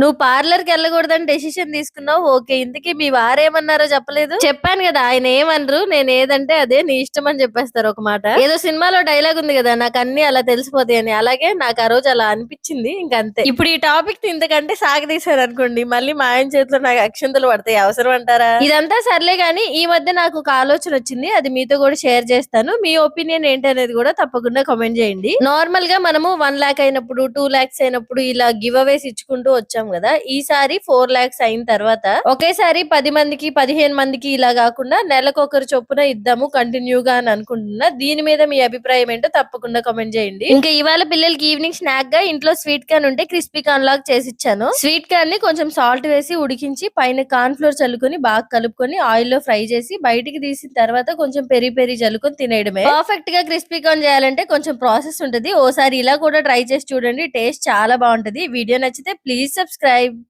నువ్వు పార్లర్కి వెళ్ళకూడదని డెసిషన్ తీసుకున్నావు. ఓకే ఇంతకీ మీ వారేమన్నారో చెప్పలేదు? చెప్పాను కదా ఆయన ఏమనరు నేను ఏదంటే అదే నీ ఇష్టం అని చెప్పేస్తారు ఒక మాట. ఏదో సినిమాలో డైలాగ్ ఉంది కదా నాకు అన్ని అలా తెలిసిపోతాయి అని. అలాగే నాకు ఆ రోజు అలా అనిపించింది ఇంకంతే ఇప్పుడు ఈ టాపిక్ ఇంతకంటే సాగదీశారు అనుకోండి మళ్ళీ మా ఆయన చేతిలో నాకు అక్షంతలు పడతాయి అవసరం అంటారా? ఇదంతా సర్లే గానీ ఈ మధ్య నాకు ఒక ఆలోచన వచ్చింది అది మీతో కూడా షేర్ చేస్తాను. మీ ఒపీనియన్ ఏంటి అనేది కూడా తప్పకుండా కామెంట్ చేయండి. నార్మల్గా మనము వన్ లాక్ అయినప్పుడు టూ లాక్స్ అయినప్పుడు ఇలా గివ్ అవేస్ ఇచ్చుకుంటూ వచ్చాం కదా. ఈసారి ఫోర్ లాక్స్ అయిన తర్వాత ఒకేసారి పది మందికి పదిహేను మందికి ఇలా కాకుండా నెలకొకరు చొప్పున ఇద్దాము కంటిన్యూగా అని అనుకుంటున్నా. దీని మీద మీ అభిప్రాయం ఏంటో తప్పకుండా కామెంట్ చేయండి. ఇంకా ఇవాళ పిల్లలకి ఈవినింగ్ స్నాక్గా ఇంట్లో స్వీట్ కార్న్ ఉంటే క్రిస్పీ కార్న్ లాగా చేసి ఇచ్చాను స్వీట్ కార్న్ని కొంచెం సాల్ట్ వేసి ఉడికించి పైన కార్న్ ఫ్లోర్ చల్లుకొని బాగా కలుపుకొని ఆయిల్లో ఫ్రై చేసి బయటికి తీసిన తర్వాత కొంచెం పెరి పెరి చల్లుకొని తినేయడమే. పర్ఫెక్ట్గా క్రిస్పీ కార్న్ చేయాలంటే కొంచెం ప్రాసెస్ ఉంటది. ఓసారి ఇలా కూడా ట్రై చేసి చూడండి. టేస్ట్ చాలా బాగుంటది. వీడియో నచ్చితే ప్లీజ్ సబ్స్క్రైబ్ subscribe.